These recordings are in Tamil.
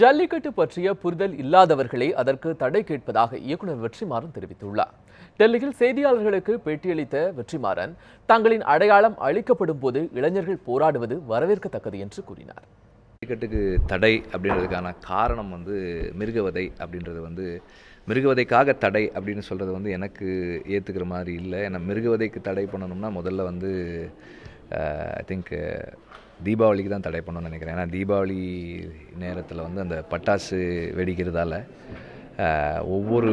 ஜல்லிக்கட்டு பற்றிய புரிதல் இல்லாதவர்களே அதற்கு தடை கேட்பதாக இயக்குனர் வெற்றிமாறன் தெரிவித்துள்ளார். டெல்லியில் செய்தியாளர்களுக்கு பேட்டியளித்த வெற்றிமாறன் தங்களின் அடையாளம் அளிக்கப்படும் போது இளைஞர்கள் போராடுவது வரவேற்கத்தக்கது என்று கூறினார். ஜல்லிக்கட்டுக்கு தடை அப்படின்றதுக்கான காரணம் வந்து மிருகவதை அப்படின்றது வந்து மிருகவதைக்காக தடை அப்படின்னு சொல்கிறது வந்து எனக்கு ஏற்றுக்கிற மாதிரி இல்லை. ஏன்னா மிருகவதைக்கு தடை பண்ணணும்னா முதல்ல வந்து Uh, ஐ திங்க் uh, தீபாவளிக்கு தான் தடை பண்ணணும்னு நினைக்கிறேன். ஏன்னா தீபாவளி நேரத்தில் வந்து அந்த பட்டாசு வெடிக்கிறதால uh, ஒவ்வொரு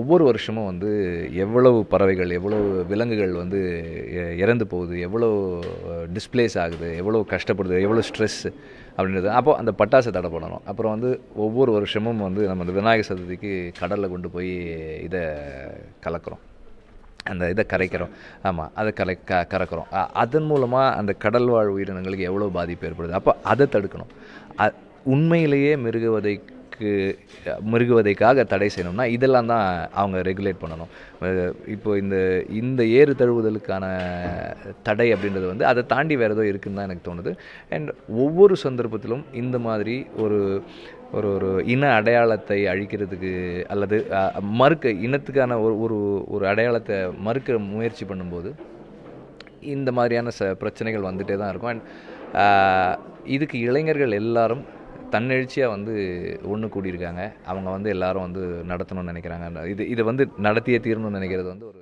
ஒவ்வொரு வருஷமும் வந்து எவ்வளவு பறவைகள் எவ்வளவு விலங்குகள் வந்து இறந்து போகுது எவ்வளோ டிஸ்ப்ளேஸ் ஆகுது எவ்வளோ கஷ்டப்படுது எவ்வளோ ஸ்ட்ரெஸ் அப்படின்றது. அப்போ அந்த பட்டாசை தடை பண்ணணும். அப்புறம் வந்து ஒவ்வொரு வருஷமும் வந்து நம்ம அந்த விநாயகர் சதுர்த்திக்கு கடலில் கொண்டு போய் இதை கலக்கிறோம். அந்த இதை கரைக்கிறோம். ஆமாம் அதை கலை க கறக்கிறோம். அதன் மூலமாக அந்த கடல் வாழ் உயிரினங்களுக்கு எவ்வளோ பாதிப்பு ஏற்படுது? அப்போ அதை தடுக்கணும். அ உண்மையிலேயே மிருகவதைக்கு மிருகுவதைக்காக தடை செய்யணும்னா இதெல்லாம் தான் அவங்க ரெகுலேட் பண்ணணும். இப்போ இந்த இந்த ஏறு தழுவுதலுக்கான தடை அப்படின்றது வந்து அதை தாண்டி வேறு ஏதோ இருக்குன்னு தான் எனக்கு தோணுது. அண்ட் ஒவ்வொரு சந்தர்ப்பத்திலும் இந்த மாதிரி ஒரு ஒரு ஒரு இன அடையாளத்தை அழிக்கிறதுக்கு அல்லது மறுக்க இனத்துக்கான ஒரு ஒரு ஒரு அடையாளத்தை மறுக்க முயற்சி பண்ணும்போது இந்த மாதிரியான ச பிரச்சனைகள் வந்துகிட்டே தான் இருக்கும். அண்ட் இதுக்கு இளைஞர்கள் எல்லாரும் தன்னெழுச்சியாக வந்து ஒன்று கூடியிருக்காங்க. அவங்க வந்து எல்லாரும் வந்து நடத்தணும்னு நினைக்கிறாங்க. இது இதை வந்து நடத்தியே தீரணும்னு நினைக்கிறது வந்து ஒரு